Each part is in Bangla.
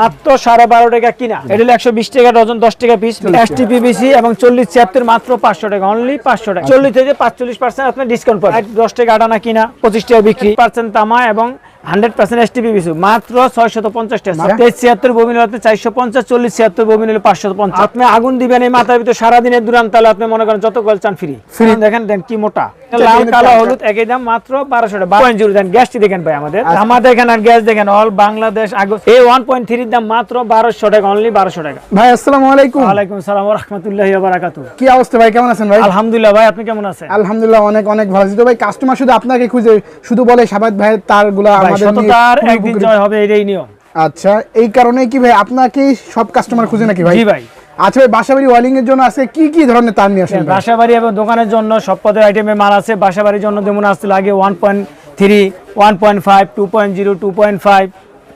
মাত্র সাড়ে বারো টাকা কিনা। এটা একশো বিশ টাকা ডজন দশ টাকা পিস এসটিপিবিসি এবং চল্লিশ ছিয়াত্তর মাত্র পাঁচশো টাকা অনলি পাঁচশো টাকা। চল্লিশ থেকে পাঁচচল্লিশ পার্সেন্ট আপনার ডিসকাউন্ট পাবেন দশ টাকা আটানা কিনা পঁচিশ টাকা বিক্রি। পার্সেন্ট তামা এবং হান্ড্রেড পার্সেন্ট এসটিপিবিসি মাত্র ছয়শত পঞ্চাশ টাকা। তেইশ ছিয়াত্তর বমিন হলে চারশো পঞ্চাশ চল্লিশ ছিয়াত্তর বমিন হলে পাঁচশো পঞ্চাশ। আপনি আগুন দিবেন এই মাথার ভিতরে সারাদিনের দুরান তাহলে আপনি মনে করেন যত গল চান ফ্রি ফ্রি দেখেন দেন কি মোটা। লাল কালো হলুদ একই দাম মাত্র বারোশো টাকা। পয়েন্ট জিরো দেন গ্যাসটি দেখেন ভাই আমাদের। আমার দেখেন আর গ্যাস দেখেন অল বাংলাদেশ আগস্ট এই ওয়ান পয়েন্ট থ্রির দাম মাত্র বারোশো টাকা অনলি বারোশো টাকা। ভাই আসসালামু আলাইকুম। ওয়ালাইকুম সালাম রহমতুল্লাহ বারাকাতু কি অবস্থা ভাই কেমন আছেন ভাই? আলহামদুলিল্লাহ ভাই আপনি কেমন আছেন? আলহামদুলিল্লাহ অনেক অনেক ভালো। আছি তো ভাই কাস্টমার শুধু আপনাকে খুঁজে শুধু বলে সাবাদ ভাইয়ের তারগুলা ভাই সততার একদিন জয় হবে এটাই নিয়ম। আচ্ছা এই কারণে কি ভাই আপনাকেই সব কাস্টমার খুঁজে নাকি ভাই? জি ভাই। আচ্ছা ভাই বাসাবাড়ি ওয়ালিং এর জন্য আজকে কি কি ধরনের তার নিয়ে আসেন ভাই? বাসা বাড়ি এবং দোকানের জন্য সব পদের আইটেমের মাল আছে। বাসা বাড়ির জন্য যেমন আসতে লাগে one point three one point five two point zero two point five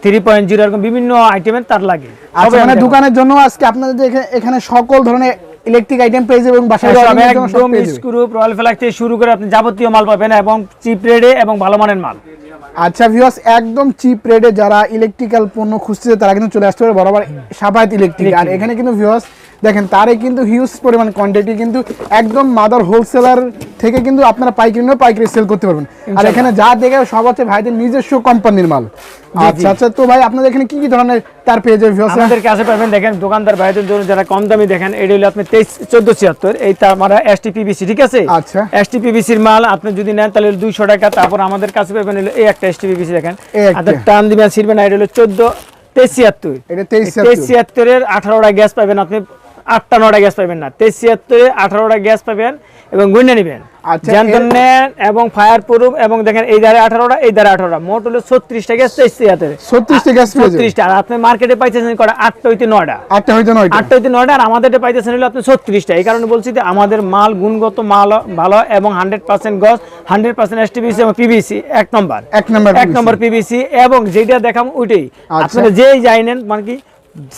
three point zero এরকম বিভিন্ন আইটেমের তার লাগে। আচ্ছা মানে দোকানের জন্য আজকে আপনাদের এখানে- সকল ধরনের ইলেকট্রিক আইটেম পেয়ে বাসাবাড়ি একদম স্ক্রু রয়্যাল থেকে শুরু করে আপনি যাবতীয় মাল পাবেন এবং চিপ রেডে এবং ভালো মানের মাল। আচ্ছা ভিউয়ার্স একদম চিপ রেটে যারা ইলেকট্রিক্যাল পণ্য খুঁজছে তারা কিন্তু চলে আসতে পারে বরাবর সাবাত ইলেকট্রিক আর এখানে কিন্তু ভিউয়ার্স দেখেন তারে কিন্তু হিউজ পরিমাণ কোয়ান্টিটি কিন্তু একদম মাদার হোলসেলার থেকে কিন্তু আপনারা পাইকারি নিয়ে পাইকারি সেল করতে পারবেন। আর এখানে যা দেখে সব হচ্ছে ভাইদের নিজস্ব কোম্পানির মাল। আচ্ছা আচ্ছা তো ভাই আপনাদের এখানে কি কি ধরনের তার ভিউয়ার্স আমাদের কাছে পাবেন দেখেন দোকানদার ভাইদের জন্য যারা কম দামি দেখেন এটা হলো আপনি তেইশ চোদ্দ ছিয়াত্তর এই তার মানে এসটিপিবিসি ঠিক আছে? আচ্ছা। এসটিপিবিসির মাল আপনি যদি নেন তাহলে দুইশো টাকা তারপর আমাদের কাছে পাবেন হলো এই একটা এসটিপিবিসি দেখেন। এই টান দিবেন ছিড়বেন না এটা হলো চোদ্দ তেইশ ছিয়াত্তর। তেইশ ছিয়াত্তরের আঠারোটা গ্যাস পাবেন আপনি আটটা নটা গ্যাস পাবেন না। তেইশ ছিয়াত্তরে আঠারোটা গ্যাস পাবেন এবং গুণে নেবেন। আচ্ছা, জ্যান্তন নেন এবং ফায়ার প্রুফ এবং দেখেন এই ধারে আঠারোটা এই ধারে আঠারোটা। মোট হলো ছত্রিশটা গ্যাস তেইশ ছিয়াত্তরে। ছত্রিশটা গ্যাস ছত্রিশটা। আর আপনি মার্কেটে পাইতেছেন কটা? আটটা হইতে নয়টা। আটটা হয়তো নয়টা। আটটা হইতে নয়টা আর আমাদের পাইতেছেন হলো আপনি ছত্রিশটা। এই কারণে বলছি যে আমাদের মাল গুণগত মাল ভালো এবং হান্ড্রেড পার্সেন্ট গস হান্ড্রেড পার্সেন্ট এসটিবিসি এবং পিবিসি এক নম্বর। এক নম্বর এক নম্বর পিবিসি এবং যেটা দেখাম ওইটাই। আচ্ছা। আপনারা যেই যাইনেন মানে কি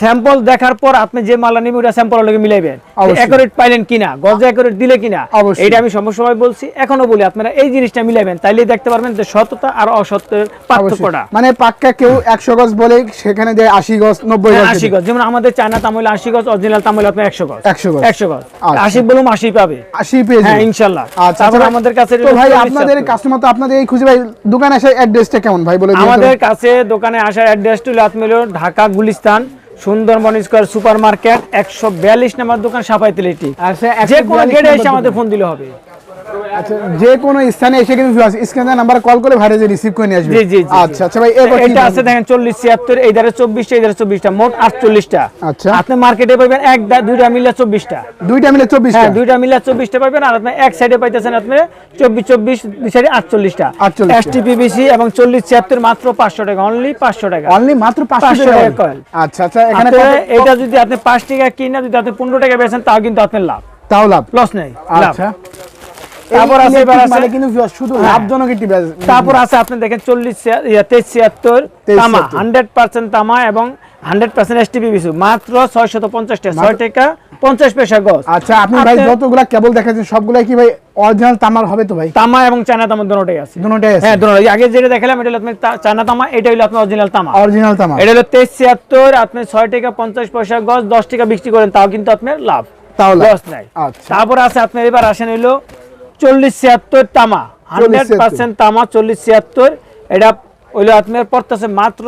স্যাম্পল দেখার পর আপনি যে মালটা নিবেন ওটা স্যাম্পল লগে মিলাইবেন। অ্যাকুরেট পাইলেন কিনা গজে অ্যাকুরেট দিলে কিনা এটা আমি সব সময় বলছি। এখনও বলি আপনারা এই জিনিসটা মিলাইবেন তাইলে দেখতে পারবেন যে সততা আর অসত্যের পার্থক্যটা। মানে পাক্কা কেউ একশো গজ বলে সেখানে দেয় আশি গজ নব্বই গজ আশি গজ। যেমন আমাদের চায়না তামিল আশি গজ অরিজিনাল তামিল আপনি একশো গজ। 100 গজ। একশো গজ। আচ্ছা। আশি বলুম আশি পাবে। আশি পেয়ে হ্যাঁ যাবে ইনশাল্লাহ। আচ্ছা তারপর আচ্ছা, আমাদের কাছে তো ভাই আপনাদের কাস্টমার তো আপনাদের এই খুঁজে ভাই দোকানে আসার অ্যাড্রেসটা কেমন? ভাই বলে আমাদের কাছে দোকানে আসার অ্যাড্রেস হলো আপনি হলো Dhaka Gulistan Sundarban square super market একশো বিয়াল্লিশ নম্বর দোকান সাফাইতিলিটি আচ্ছা, যে কোনো গেটে এসে আমাদের ফোন দিলে হবে। আচ্ছা যে কোনো স্থানে এসে কিন্তু স্ক্রিনে নাম্বার কল করে ভাড়া যে রিসিভ করে নিয়ে আসবে। জি জি আচ্ছা আচ্ছা ভাই এটা আছে দেখেন চল্লিশ ছিয়াত্তর এই ধারে চব্বিশটা এই ধারে চব্বিশটা মোট আটচল্লিশটা। আচ্ছা। আপনি মার্কেটে পাবেন এক দুইটা মিলে চব্বিশটা। দুইটা মিলে চব্বিশ হ্যাঁ দুইটা মিলে চব্বিশটা পাবেন আর আপনি এক সাইডে পাইতেছেন আপনি চব্বিশ চব্বিশ দুই সাইডে আটচল্লিশটা। 48 এসটিপিবিসি এবং চল্লিশ ছিয়াত্তর মাত্র পাঁচশো টাকা অনলি পাঁচশো টাকা। অনলি মাত্র পাঁচশো 500 টাকা আচ্ছা আচ্ছা এখানে এটা যদি আপনি পাঁচ টাকা কিনে যদি আপনি পনেরো টাকা বেচেন তাও কিন্তু আপনার লাভ। তাও লাভ। লস নেই আচ্ছা। তারপর আছে এবার আছে- মানে কিন্তু শুধু হ্যাঁ। লাভজনক একটি। তারপর আছে আপনি দেখেন চল্লিশ তেইশ ছিয়াত্তর 23 তামা 76 হান্ড্রেড পার্সেন্ট তামা এবং হান্ড্রেড পার্সেন্ট এসটিপি বিসু। মাত্র ছয়শত পঞ্চাশ টাকা ছয় টাকা পঞ্চাশ পয়সা গজ। আচ্ছা আপনি ভাই যতগুলা কেবল দেখাচ্ছেন কি ভাই অরিজিনাল তামার হবে তো ভাই? তামা এবং চায়না তামা দুটোটাই আছে। দুটোটাই আছে। হ্যাঁ দুটোটাই আগে যেটা দেখালাম এটা হলো আপনার তা- চায়না তামা এটা হলো আপনার অরিজিনাল তামা। অরিজিনাল তামা। এটা হলো তেইশ ছিয়াত্তর আপনি ছয় টাকা পঞ্চাশ পয়সা গজ দশ টাকা বিক্রি করেন তাও কিন্তু আপনার লাভ। তাও। লস নাই। আচ্ছা। তারপর আছে আপনার এবার আসেন হইল চল্লিশ ছিয়াত্তর তামা। হান্ড্রেড পার্সেন্ট তামা চল্লিশ ছিয়াত্তর। এটা আপনার পড়তেছে মাত্র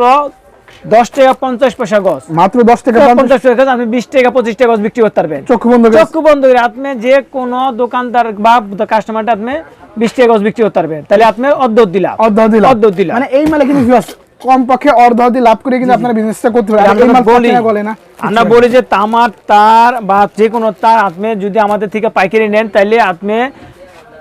দশ টাকা পঞ্চাশ পয়সা গজ। মাত্র দশ টাকা পঞ্চাশ টাকা আপনি বিশ টাকা পঁচিশ টাকা গজ বিক্রি করতে পারবেন। চক্ষু বন্ধ চক্ষু বন্ধ করে আপনি যে কোনো দোকানদার বা কাস্টমারটা আপনি বিশ টাকা গজ বিক্রি করতে পারবেন। তাহলে আপনি অর্ধ দিলাম। অর্ধ দিলাম। অর্ধ দিলাম। মানে এই মালে কিন্তু viewers কম পক্ষে অর্ধ দিয়ে লাভ করে কিন্তু আপনারা বিজনেসটা করতে পারেন আমরা বলি বলে না। আমরা বলি যে তামার তার বা যে কোনো তার আপনি যদি আমাদের থেকে পাইকারি নেন তাহলে আপনি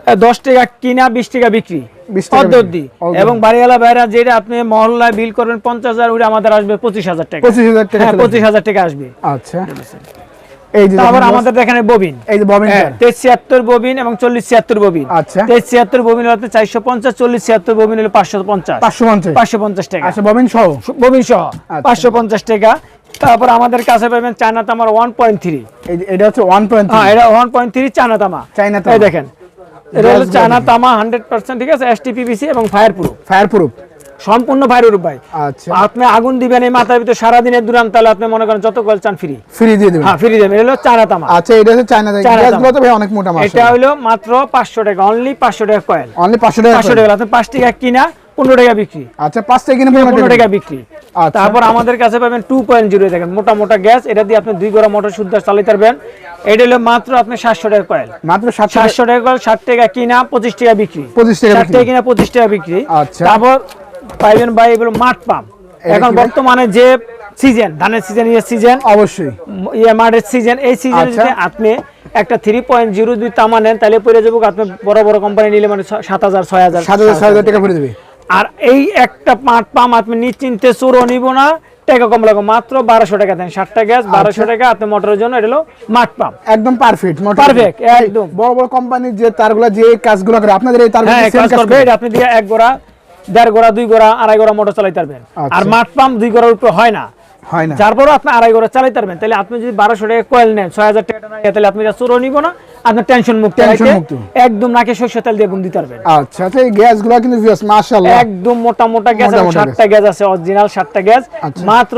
দশ টাকা কিনা বিশ টাকা বিক্রি 20 টাকা অর্ধ বিক্রি। দি অর্ধ। এবং বাড়িওয়ালা ভাইরা যেটা আপনি মহল্লায় বিল করবেন পঞ্চাশ হাজার ওটা আমাদের আসবে পঁচিশ হাজার টাকা। পঁচিশ হাজার টাকা হ্যাঁ পঁচিশ হাজার টাকা আসবে। আচ্ছা। এই যে তারপর আমাদের দেখেন ববিন এই যে ববিন হ্যাঁ তেইশ ছিয়াত্তর ববিন এবং চল্লিশ ছিয়াত্তর ববিন আচ্ছা। তেইশ ছিয়াত্তর ববিন হতে চারশো পঞ্চাশ চল্লিশ ছিয়াত্তর ববিন হলে পাঁচশো পঞ্চাশ। পাঁচশো পঞ্চাশ। পাঁচশো পঞ্চাশ টাকা। আচ্ছা ববিন সহ? ববিন সহ আচ্ছা। পাঁচশো পঞ্চাশ টাকা। তারপর আমাদের কাছে পাবেন চায়না তামার ওয়ান পয়েন্ট থ্রি এটা হচ্ছে ওয়ান পয়েন্ট হ্যাঁ এটা ওয়ান পয়েন্ট থ্রি চায়না তামা। চায়না তামা। দেখেন এটা হলো চায়না তামা হান্ড্রেড পার্সেন্ট ঠিক আছে? এবং ফায়ার প্রুফ ফায়ার প্রুফ সম্পূর্ণ ভাইরুর ভাই। আচ্ছা। আপনি আগুন দিবেন এই মাথার ভিতরে সারাদিনের দুরান তাহলে আপনি মনে করেন যত কয়েল চান ফ্রি ফ্রি দিয়ে দেবেন। হ্যাঁ ফ্রি দেবেন। এটা হলো চায়না তামা আচ্ছা এটা হচ্ছে চায়না চায়না গ্যাসগুলো তো ভাই অনেক মোটা মাছ। এটা হলো মাত্র পাঁচশো টাকা অনলি পাঁচশো টাকা কয়েল অনলি পাঁচশো টাকা পাঁচশো করে। টাকা। আপনি টাকা কিনা পনেরো টাকা বিক্রি। আচ্ছা কিনে পনেরো টাকা বিক্রি। আচ্ছা। তারপর আমাদের কাছে পাবেন টু পয়েন্ট জিরো দেখেন মোটা মোটা গ্যাস এটা দিয়ে আপনি দুই গড়া মোটর শুদ্ধ পারবেন এটা হলো মাত্র আপনি সাতশো টাকা কয়েল। মাত্র সাতশো টাকা। কয়েল ষাট টাকা কিনা পঁচিশ টাকা বিক্রি। পঁচিশ টাকা ষাট টাকা কিনা পঁচিশ টাকা বিক্রি। আচ্ছা। তারপর পাইবেন ভাই এগুলো মাঠ পাম্প। এখন বর্তমানে যে সিজন ধানের সিজন ইয়ে সিজন অবশ্যই। ইয়ে মাঠের সিজন এই সিজনে আচ্ছা। যদি আপনি একটা থ্রি পয়েন্ট জিরো দুই তামা নেন তাহলে পড়ে যাব আপনি বড় বড় কোম্পানি নিলে মানে সাত হাজার ছয় হাজার সাত হাজার ছয় হাজার টাকা করে দেবে আর এই একটা পাঁচ পাম আপনি নিশ্চিন্তে চুরো নিব না। টাকা কম লাগবে মাত্র বারোশো টাকা দেন ষাটটা গ্যাস আচ্ছা। বারোশো টাকা আপনি মোটরের জন্য এটা হলো মাঠ পাম্প। একদম পারফেক্ট পারফেক্ট একদম। বড় বড় কোম্পানির যে তারগুলো যে কাজগুলো করে আপনাদের এই তারগুলো হ্যাঁ কাজ করবে। এটা আপনি দিয়ে এক গোড়া দেড় গোড়া দুই গোড়া আড়াই গোড়া মোটর চালাইতে পারবেন। আচ্ছা। আর মাঠ পাম্প দুই গোড়ার উপরে হয় না। হয় না। যার পরও আপনি আড়াই চালাইতে পারবেন। তাহলে আপনি যদি বারোশো টাকা কয়েল নেন ছয় হাজার টাকা না তাহলে আপনি নিব না আপনার টেনশন মুক্ত। একদম নাকে তেল দিয়ে দিতে পারবেন। আচ্ছা আচ্ছা এই গ্যাসগুলো কিন্তু মাশাআল্লাহ। একদম মোটা মোটা গ্যাস সাতটা গ্যাস আছে অরিজিনাল সাতটা গ্যাস। আচ্ছা। মাত্র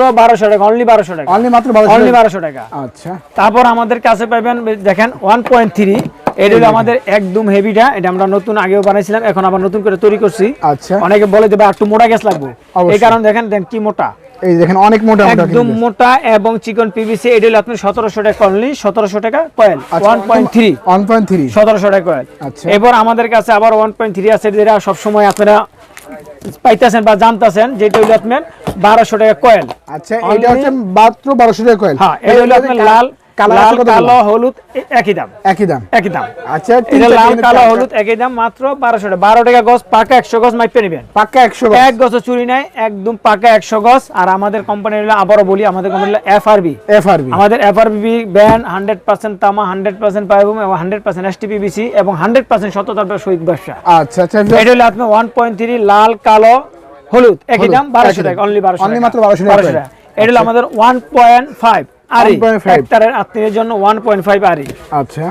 টাকা অনলি টাকা। অনলি মাত্র 1200 অনলি টাকা। আচ্ছা। তারপর আমাদের কাছে পাবেন দেখেন ওয়ান পয়েন্ট থ্রি এটা হলো আমাদের একদম হেভিটা এটা আমরা নতুন আগেও বানাইছিলাম এখন আবার নতুন করে তৈরি করছি। আচ্ছা। অনেকে বলে দেবে একটু মোটা গ্যাস লাগবে। এই কারণে দেখেন দেন কি মোটা। এই দেখেন অনেক মোটা মোটা একদম মোটা এবং চিকন পিভিসি এটা হলো আপনি সতেরোশো টাকা অনলি সতেরোশো টাকা কয়েল আচ্ছা ওয়ান পয়েন্ট থ্রি 1.3 সতেরোশো টাকা কয়েল আচ্ছা। এরপর আমাদের কাছে আবার ওয়ান পয়েন্ট থ্রি আছে যেটা সব সময় আপনারা পাইতেছেন বা জানতেছেন যেটা হলো আপনার বারোশো টাকা কয়েল আচ্ছা এটা হচ্ছে মাত্র 1200 টাকা কয়েল হ্যাঁ এটা হলো আপনার লাল লাল কালো হলুদ একই দাম। একই দাম। একই দাম। আচ্ছা এটা লাল কালো হলুদ একই দাম মাত্র বারোশো টাকা। বারো টাকা গজ পাকা একশো গজ মাইপে নেবেন। পাক্কা 100 এক গজ চুরি নাই একদম পাকা একশো গজ। আর আমাদের কোম্পানি হলো আবারও বলি আমাদের কোম্পানি হলো এফআরবি এফআরবি আমাদের এফআরবি তামা হান্ড্রেড পার্সেন্ট পাইবুম এবং হান্ড্রেড পার্সেন্ট এসটিপিবিসি এবং হান্ড্রেড পার্সেন্ট সততার সহিত ব্যবসা। আচ্ছা আচ্ছা এটা হলো লাল কালো হলুদ। একই দাম বারোশো। টাকা অনলি বারোশো Only মাত্র 1200 টাকা। এটা হলো আমাদের ওয়ান পয়েন্ট ফাইভ আরি 1.5 আত্মীয়ের জন্য ওয়ান পয়েন্ট ফাইভ আরি আচ্ছা।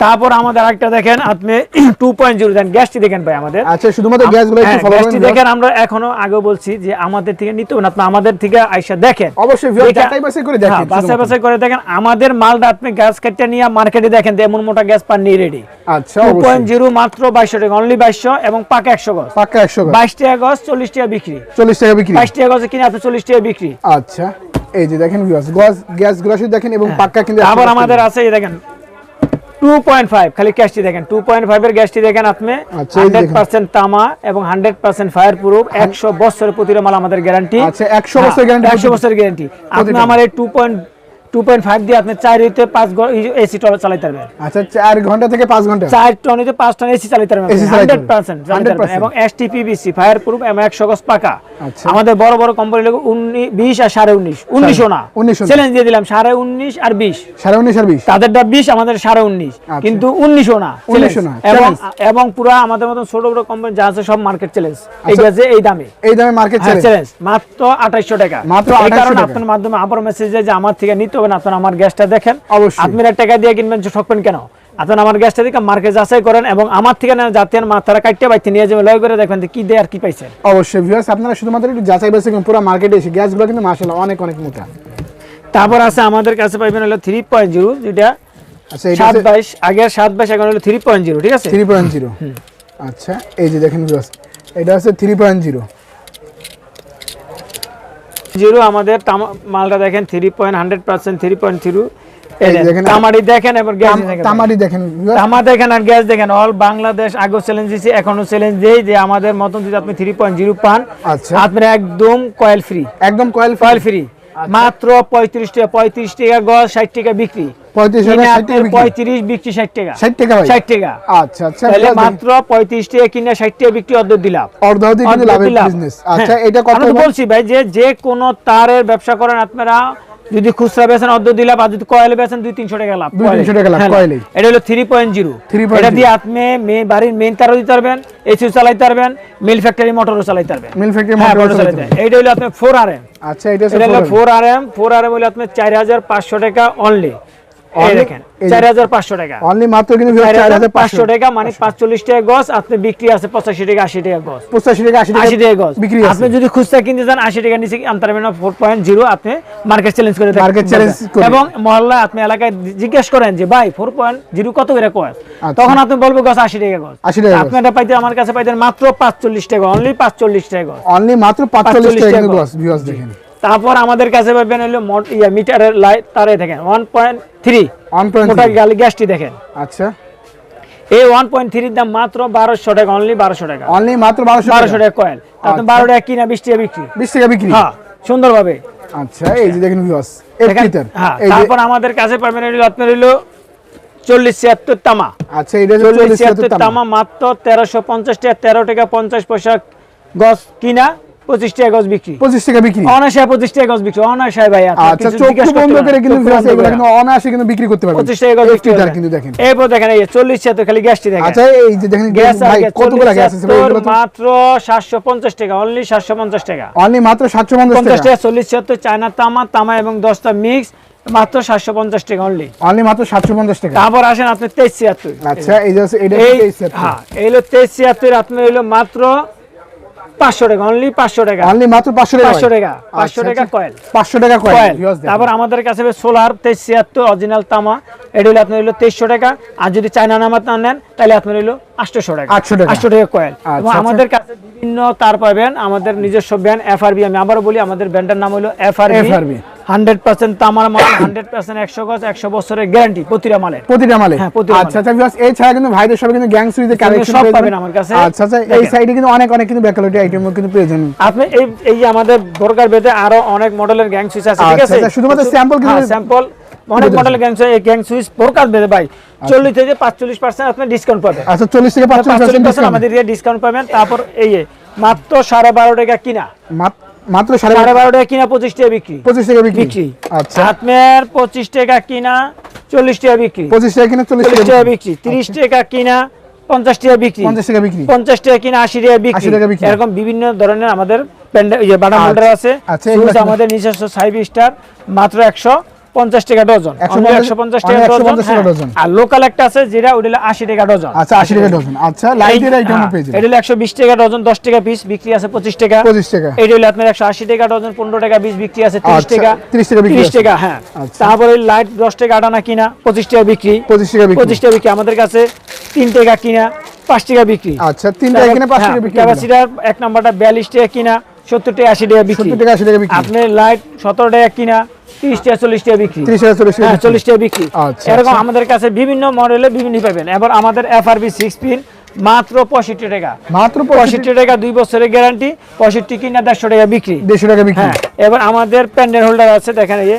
তারপর আমাদের আরেকটা দেখেন আপনি টু পয়েন্ট জিরো দেন। গ্যাসটি দেখেন ভাই আমাদের। আচ্ছা শুধুমাত্র গ্যাসগুলো একটু হ্যাঁ, ফলো গ্যাসটি করবেন দেখেন আমরা এখনও আগে বলছি যে আমাদের থেকে নিতে না আপনি আমাদের থেকে আইসা দেখেন। অবশ্যই যাচাই বাছাই করে দেখেন হ্যাঁ, বাছাই বাছাই করে দেখেন আমাদের মালটা আপনি গ্যাস কাটটা নিয়ে মার্কেটে দেখেন এমন মোটা গ্যাস পান নিয়ে রেডি আচ্ছা টু অবশ্যই পয়েন্ট জিরো মাত্র বাইশশো টাকা অনলি বাইশশো এবং পাকা একশো গজ। পাক্কা 100 টাকা বাইশ টাকা গজ চল্লিশ টাকা বিক্রি। 40 টাকা বিক্রি। বাইশ টাকা গজে কিনে আপনি চল্লিশ টাকা বিক্রি। আচ্ছা। এই যে দেখেন ভিউয়ার্স গ্যাস গ্যাসগুলো শুধু দেখেন এবং পাক্কা কিন্তু আবার আমাদের আছে এই দেখেন টু পয়েন্ট ফাইভ খালি গ্যাসটি দেখেন টু পয়েন্ট ফাইভ এর গ্যাসটি দেখেন আপনি আচ্ছা, এই হান্ড্রেড দেখেন। পার্সেন্ট তামা এবং হান্ড্রেড পার্সেন্ট ফায়ার প্রুফ একশো বছরের প্রতিরমাল আমাদের গ্যারান্টি আচ্ছা 100 বছর গ্যারান্টি একশো বছর গ্যারান্টি আপনি। আমার এই টু দিয়ে আপনি হইতে এসি পারবেন। আচ্ছা 4 ঘণ্টা থেকে 5 ঘণ্টা? চার টন হইতে পাঁচ টন এসি চালাইতে পারবেন AC চালাইতে হান্ড্রেড পারবেন। এবং এস ফায়ার প্রুফ এবং একশো গজ পাকা। আচ্ছা। আমাদের বড় বড় কোম্পানি লোক আর না। 19 চ্যালেঞ্জ দিয়ে দিলাম সাড়ে উনিশ আর বিশ। সাড়ে উনিশ আর তাদেরটা আমাদের সাড়ে উনিশ। আচ্ছা। কিন্তু উনিশও না। 19 না, এবং এবং পুরো আমাদের মতন ছোট বড় কোম্পানি যা আছে সব মার্কেট চ্যালেঞ্জ এই। যে এই দামে। এই দামে মার্কেট চ্যালেঞ্জ মাত্র আঠাইশশো টাকা। মাত্র 2800 টাকা। আপনার মাধ্যমে আবার মেসেজ যে আমার থেকে নিতে হবে না আপনার আমার গ্যাসটা দেখেন। অবশ্যই। আপনারা টাকা দিয়ে কিনবেন ঠকবেন কেন? আপনার আমার গ্যাসটা দিকে মার্কেট যাচাই করেন এবং আমার থেকে না জাতীয় মাথারা কাটতে পাইতে নিয়ে যাবেন লয় করে দেখবেন কি দেয় আর কি পাইছেন অবশ্যই ভিউয়ার্স আপনারা শুধুমাত্র একটু যাচাই বাছাই করুন পুরো মার্কেটে এসে গ্যাসগুলো কিন্তু মাশাআল্লাহ অনেক অনেক মোটা। তারপর আছে আমাদের কাছে পাইবেন হলো থ্রি পয়েন্ট জিরো যেটা আচ্ছা সাত বাইশ আগে সাত বাইশ এখন হলো থ্রি পয়েন্ট জিরো ঠিক আছে? থ্রি পয়েন্ট জিরো আচ্ছা এই যে দেখেন ভিউয়ার্স এটা হচ্ছে থ্রি পয়েন্ট জিরো জিরো আমাদের মালটা দেখেন three point hundred percent three point three তামারি দেখেন এবার গ্যাস তামারি দেখেন। তামা দেখেন আর গ্যাস দেখেন অল বাংলাদেশ আগেও চ্যালেঞ্জ দিচ্ছে এখনও চ্যালেঞ্জ দেই যে আমাদের মতন যদি আপনি থ্রি পয়েন্ট জিরো পান আচ্ছা। আপনার একদম কয়েল ফ্রি একদম কয়েল কয়েল ফ্রি মাত্র পঁয়ত্রিশ টাকা পঁয়ত্রিশ টাকা গজ ষাট টাকা বিক্রি। পঁয়ত্রিশ কিনে হাজার ষাট আপনার টাকা বিক্রি। ষাট টাকা। ষাট টাকা ষাট টাকা। আচ্ছা আচ্ছা তাহলে মাত্র পঁয়ত্রিশ টাকা কিনে ষাট টাকা বিক্রি অর্ধ দিলাম। অর্ধ দিলাম। আচ্ছা হ্যাঁ, এটা কত আমি তো ভাই? বলছি ভাই যে যে কোনো তারের ব্যবসা করেন আপনারা যদি খুচরা বেচেন অর্ধ দিলাম আর যদি কয়েল বেচেন দুই তিনশো টাকা লাভ তিনশো টাকা লাভ, হ্যাঁ, এটা হলো থ্রি পয়েন্ট জিরো এটা দিয়ে আপনি মে- বাড়ির মেইন তারও দিতে পারবেন এসি চালাইতে পারবেন মিল ফ্যাক্টরি মোটরও চালাইতে পারবেন। মিল ফ্যাক্টরি মোটর চালাইতে পারবেন। এইটা হলো আপনার ফোর আর এম আচ্ছা এটা এটা হলো four R M four R M হলে আপনার চার হাজার পাঁচশো টাকা অনলি এই Only- দেখেন এই যে- চার হাজার পাঁচশো টাকা। অনলি মাত্র কিন্তু চার চার হাজার হাজার পাঁচশো। টাকা মানে পাঁচচল্লিশ টাকা গজ আপনি বিক্রি আছে পঁচাশি টাকা আশি টাকা গজ। পঁচাশি টাকা আশি আশি টাকা টাকা গজ। বিক্রি আপনি যদি খুচরা কিনতে চান আশি টাকা নিচে আনতে পারবেন না ফোর পয়েন্ট জিরো আপনি মার্কেট চ্যালেঞ্জ করে দেখতে Market পারবেন। করে। এবং মহল্লা আপনি এলাকায় জিজ্ঞেস করেন যে ভাই ফোর পয়েন্ট জিরো কত করে আচ্ছা। তখন আপনি বলব গছ আশি টাকা গজ। 80 টাকা আপনি এটা পাইতে আমার কাছে পাইতেন মাত্র পাঁচচল্লিশ টাকা অনলি পাঁচচল্লিশ টাকা গজ। অনলি মাত্র 45 টাকা টাকা গজ। গজ ভিউয়ার্স দেখেন। তারপর আমাদের কাছে পাবেন হলো মিটারের লাইট তারে দেখেন ওয়ান পয়েন্ট থ্রি গ্যাসটি দেখেন। আচ্ছা। এই ওয়ান পয়েন্ট থ্রির দাম মাত্র বারোশো টাকা অনলি বারোশো টাকা। অনলি মাত্র বারোশো বারোশো টাকা কয়েল আপনি আচ্ছা। বারো টাকা কিনা বিশ টাকা বিক্রি। বিশ টাকা বিক্রি? হ্যাঁ সুন্দরভাবে। আচ্ছা এই যে দেখেন ভিউয়ার্স হ্যাঁ তারপর আমাদের কাছে পাবেন হলো আপনার হলো চল্লিশ ছিয়াত্তর তামা। আচ্ছা এটা চল্লিশ ছিয়াত্তর তামা। মাত্র তেরোশো পঞ্চাশ টাকা তেরো টাকা পঞ্চাশ পয়সা গজ কিনা। পঁচিশ টাকা গজ বিক্রি। পঁচিশ টাকা বিক্রি। অনাশায় পঁচিশ টাকা গজ বিক্রি অনাশায় ভাই আচ্ছা চোখ বন্ধ করে কিন্তু চোখ ভিউয়ার্স বন্ধ এগুলো করে। কিন্তু বিক্রি করতে পারবেন। পঁচিশ টাকা গজ বিক্রি কিন্তু দেখেন। এরপর দেখেন এই চল্লিশ ছিয়াত্তর খালি গ্যাসটি দেখেন। আচ্ছা এই যে দেখেন গ্যাস কতগুলো গ্যাস আছে ভাই এগুলো তো মাত্র সাতশো পঞ্চাশ টাকা অনলি সাতশো পঞ্চাশ টাকা। অনলি মাত্র সাতশো পঞ্চাশ টাকা। টাকা চল্লিশ ছিয়াত্তর চায়না তামা তামা এবং দশটা মিক্স মাত্র সাতশো পঞ্চাশ টাকা অনলি অনলি মাত্র সাতশো পঞ্চাশ টাকা। তারপর আসেন আপনি তেইশ ছিয়াত্তর। আচ্ছা এই যে এটা এই হচ্ছে তেইশ ছিয়াত্তর। হ্যাঁ এই হলো তেইশ ছিয়াত্তর আপনার হলো মাত্র পাঁচশো টাকা অনলি পাঁচশো টাকা। অনলি মাত্র পাঁচশো টাকা পাঁচশো টাকা পাঁচশো আচ্ছা, টাকা আচ্ছা। কয়েল পাঁচশো টাকা কয়েল কয়েল ভিউয়ার্স দেখেন। তারপর আমাদের কাছে সোলার তেইশ ছিয়াত্তর অরিজিনাল তামা। এটা হলো আপনার হলো তেইশশো টাকা। আর যদি চায়না নামাত না নেন তাহলে আপনার হলো আটশোশো টাকা। 800 টাকা। আটশো টাকা কয়েল আচ্ছা, এবং। আমাদের কাছে বিভিন্ন তার পাবেন। আমাদের নিজস্ব ব্যান্ড এফআরবি আমি আবারও বলি আমাদের ব্যান্ডের নাম হলো এফআরবি FRB হান্ড্রেড পার্সেন্ট তামার মাল হান্ড্রেড পার্সেন্ট একশো গজ একশো বছরের গ্যারান্টি প্রতিটা মালের। প্রতিটা মালে হ্যাঁ, আচ্ছা আচ্ছা এছাড়া কিন্তু ভাইদের সবাই কিন্তু গ্যাং সুইজে কালেকশন সব পাবেন আমার কাছে। আচ্ছা আচ্ছা এই সাইডে কিন্তু অনেক অনেক কিন্তু ব্যাকলিটি আইটেম কিন্তু পেয়ে যাবেন। আপনি এই এই আমাদের দরকার বেদে আরও অনেক মডেলের গ্যাং সুইচ আছে ঠিক আচ্ছা, আছে? আচ্ছা, শুধুমাত্র sample কিন্তু- স্যাম্পল অনেক মডেলের গ্যাং সুইচ গ্যাং সুইচ ভাই। চল্লিশ থেকে পাঁচচল্লিশ পার্সেন্ট আপনি ডিসকাউন্ট পাবেন। আচ্ছা চল্লিশ থেকে পাঁচচল্লিশ পার্সেন্ট আমাদের ডিসকাউন্ট পাবেন। তারপর এই মাত্র সাড়ে বারো টাকা কিনা। মাত্র সাড়ে সাড়ে বারো টাকা কিনা পঁচিশ টাকা বিক্রি। পঁচিশ টাকা বিক্রি। আচ্ছা। হাতমের পঁচিশ টাকা কিনা চল্লিশ টাকা বিক্রি। পঁচিশ টাকা কিনা চল্লিশ টাকা বিক্রি। বিক্রি। তিরিশ টাকা কিনা পঞ্চাশ টাকা বিক্রি। পঞ্চাশ টাকা বিক্রি। পঞ্চাশ টাকা কিনা আশি টাকা 80 টাকা বিক্রি। এরকম বিভিন্ন ধরনের আমাদের ইয়ে বাটাম আচ্ছা, আছে। আচ্ছা, আমাদের নিজস্ব সাইভ স্টার মাত্র একশো পঞ্চাশ টাকা ডজন। 150 একশো পঞ্চাশ টাকা ডজন ডজন। আর লোকাল একটা আছে যেটা ওটা হলো আশি টাকা ডজন। আচ্ছা আশি টাকা ডজন। আচ্ছা লাইটের আইটেম পেয়ে এটা হলো একশো বিশ টাকা ডজন দশ টাকা পিস বিক্রি আছে পঁচিশ টাকা। পঁচিশ টাকা। এটা হলো আপনার একশো আশি টাকা ডজন পনেরো টাকা পিস বিক্রি আছে তিরিশ আচ্ছা, টাকা। 30 টাকা বিক্রি তিরিশ আছে। টাকা হ্যাঁ। আচ্ছা। তারপরে লাইট দশ টাকা আটানা কিনা পঁচিশ টাকা বিক্রি। পঁচিশ টাকা বিক্রি। পঁচিশ টাকা বিক্রি। আমাদের কাছে তিন টাকা কিনা পাঁচ টাকা বিক্রি। আচ্ছা তিন টাকা কিনে পাঁচ টাকা বিক্রি ক্যাপাসিটার এক নাম্বারটা বিয়াল্লিশ টাকা কিনা সত্তর টাকা আশি টাকা বিক্রি। সত্তর টাকা আশি টাকা বিক্রি। আপনি লাইট সতেরো টাকা কিনা টাকা বিক্রি। টাকা হ্যাঁ টাকা বিক্রি। আচ্ছা, এরকম আচ্ছা। আমাদের কাছে বিভিন্ন মডেলে বিভিন্ন পাবেন। এবার আমাদের এফআরবি সিক্স পিন মাত্র পঁয়ষট্টি টাকা। মাত্র টাকা দুই বছরের গ্যারান্টি পঁয়ষট্টি কিনা দেড়শো টাকা বিক্রি। দেড়শো টাকা বিক্রি। হ্যাঁ এবার আমাদের প্যান্ডেল হোল্ডার আছে দেখেন এই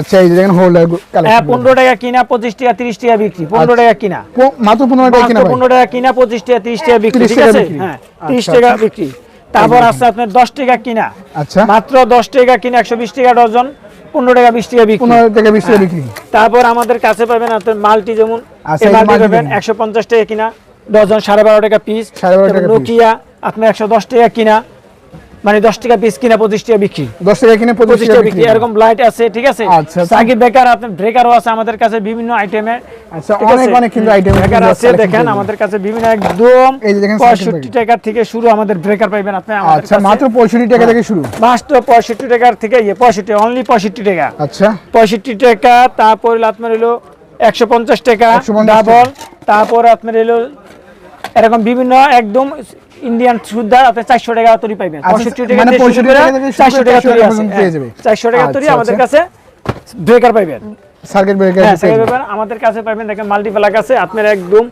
আচ্ছা এই দেখেন হোল্ডার হ্যাঁ টাকা কিনা টাকা টাকা বিক্রি। টাকা কিনা। মাত্র টাকা কিনা টাকা কিনা টাকা বিক্রি ঠিক আছে? হ্যাঁ তিরিশ আচ্ছা, টাকা। বিক্রি। তারপর আছে আপনার দশ টাকা কিনা। আচ্ছা। মাত্র দশ টাকা কিনা একশো বিশ টাকা ডজন। পনেরো টাকা বিশ টাকা বিক্রি। পনেরো টাকা বিশ টাকা বিক্রি। তারপর আমাদের কাছে পাবেন আপনার মাল্টি যেমন আচ্ছা, মাল্টি পাবেন। একশো পঞ্চাশ টাকা কিনা ডজন সাড়ে বারো টাকা পিস 12.5 টাকা নোকিয়া আপনার একশো দশ টাকা কিনা। মানে দশ টাকা পিস কিনা পঁচিশ টাকা বিক্রি। দশ টাকা কিনে পঁচিশ পঁচিশ টাকা টাকা বিক্রি এরকম লাইট আছে ঠিক আছে? আচ্ছা, আচ্ছা। সাকি বেকার আপনার ব্রেকারও আছে আমাদের কাছে বিভিন্ন আইটেমে আচ্ছা অনেক অনেক কিন্তু আইটেম ব্রেকার আছে দেখেন আমাদের কাছে বিভিন্ন একদম এই যে দেখেন পঁয়ষট্টি টাকা থেকে শুরু আমাদের ব্রেকার পাইবেন আপনি আচ্ছা মাত্র পঁয়ষট্টি টাকা থেকে শুরু। মাত্র পঁয়ষট্টি টাকার থেকে ইয়ে পঁয়ষট্টি অনলি পঁয়ষট্টি টাকা। আচ্ছা। পঁয়ষট্টি টাকা তারপর আপনার হলো একশো পঞ্চাশ টাকা ডাবল তারপর আপনার হলো এরকম বিভিন্ন একদম ইন্ডিয়ান সুদ্ধার আপনি চারশো টাকা তৈরি পাইবেন আচ্ছা, পঁয়ষট্টি টাকা মানে থেকে 65 টাকা থেকে চারশো 400 তৈরি আছে। চারশো টাকা তৈরি আচ্ছা, আমাদের আচ্ছা। কাছে ব্রেকার পাইবেন সার্কিট ব্রেকার হ্যাঁ আমাদের কাছে পাইবেন দেখেন মাল্টিপ্লাক আছে আপনার একদম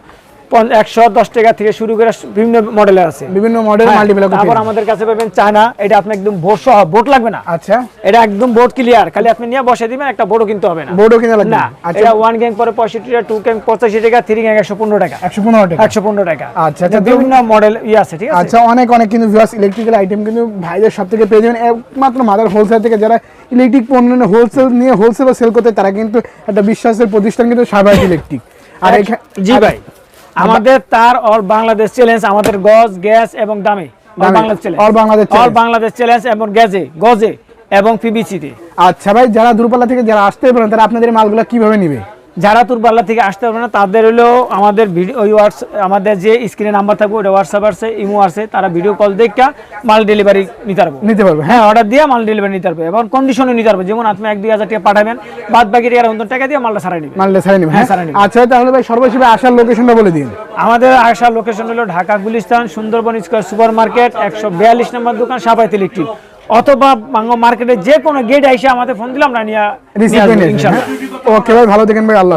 একশো দশ টাকা থেকে শুরু করে বিভিন্ন মডেলের আছে। বিভিন্ন মডেল হ্যাঁ, তারপর আমাদের কাছে পাবেন চায়না এটা আপনি একদম সহ লাগবে না। আচ্ছা। এটা একদম ক্লিয়ার খালি আপনি নিয়ে বসে দিবেন একটা বোর্ডও কিনতে হবে না। বোর্ডও কিনা লাগবে না। আচ্ছা। এটা ওয়ান গ্যাং পরে পঁয়ষট্টি টাকা টু গ্যাং পঁচাশি টাকা থ্রি গ্যাং একশো পনেরো টাকা। একশো পনেরো টাকা। একশো পনেরো টাকা। আচ্ছা, আচ্ছা, বিভিন্ন মডেল ইয়ে আছে ঠিক আছে? আচ্ছা অনেক অনেক কিন্তু ভিউয়ার্স ইলেকট্রিক্যাল আইটেম কিন্তু ভাইদের সব থেকে পেয়ে যাবেন। একমাত্র মাদার হোলসেল থেকে যারা ইলেকট্রিক পণ্য হোলসেল নিয়ে হোলসেল সেল করতে তারা কিন্তু একটা বিশ্বাসের প্রতিষ্ঠান কিন্তু সাবাইক ইলেকট্রিক আর জি ভাই। আমাদের তার অল বাংলাদেশ চ্যালেঞ্জ আমাদের গজ গ্যাস এবং দামে। All Bangladesh challenge Bangladesh all Bangladesh challenge এবং গ্যাজে গজে এবং পিবিসিতে আচ্ছা ভাই যারা দূরপাল্লা থেকে যারা আসতে পারেন তারা আপনাদের মালগুলো কীভাবে নিবে? যারা তুরবাল্লা থেকে আসতে পারবে না তাদের হলো আমাদের ভিডিও ওই হোয়াটস আমাদের যে স্ক্রিনে নাম্বার থাকবে ওটা হোয়াটসঅ্যাপ আছে ইমো আছে তারা ভিডিও কল দেখা মাল ডেলিভারি নিতে পারবে। নিতে পারবে। হ্যাঁ হ্যাঁ অর্ডার দিয়ে মাল ডেলিভারি নিতে পারবে এবং কন্ডিশনে নিতে পারবে। যেমন আপনি এক দুই হাজার টাকা পাঠাবেন বাদ বাকি টাকা অন্তর টাকা দিয়ে মালটা সারাই নেবে মানলে ছাড়ে নেবে হ্যাঁ ছাড়ে নিবে। আচ্ছা তাহলে ভাই সর্বশেষে আসার লোকেশনটা বলে দিন। আমাদের আসার লোকেশন হলো Dhaka Gulistan Sundarban Square Super Market একশো বিয়াল্লিশ নম্বর দোকান সাপাইত ইলেকট্রিক অথবা বাংলা মার্কেটে যে কোনো গেট এসে আমাদের ফোন দিলাম আমরা নিয়ে রিসিভ ওকে ভাই ভালো দেখেন ভাই আল্লাহ।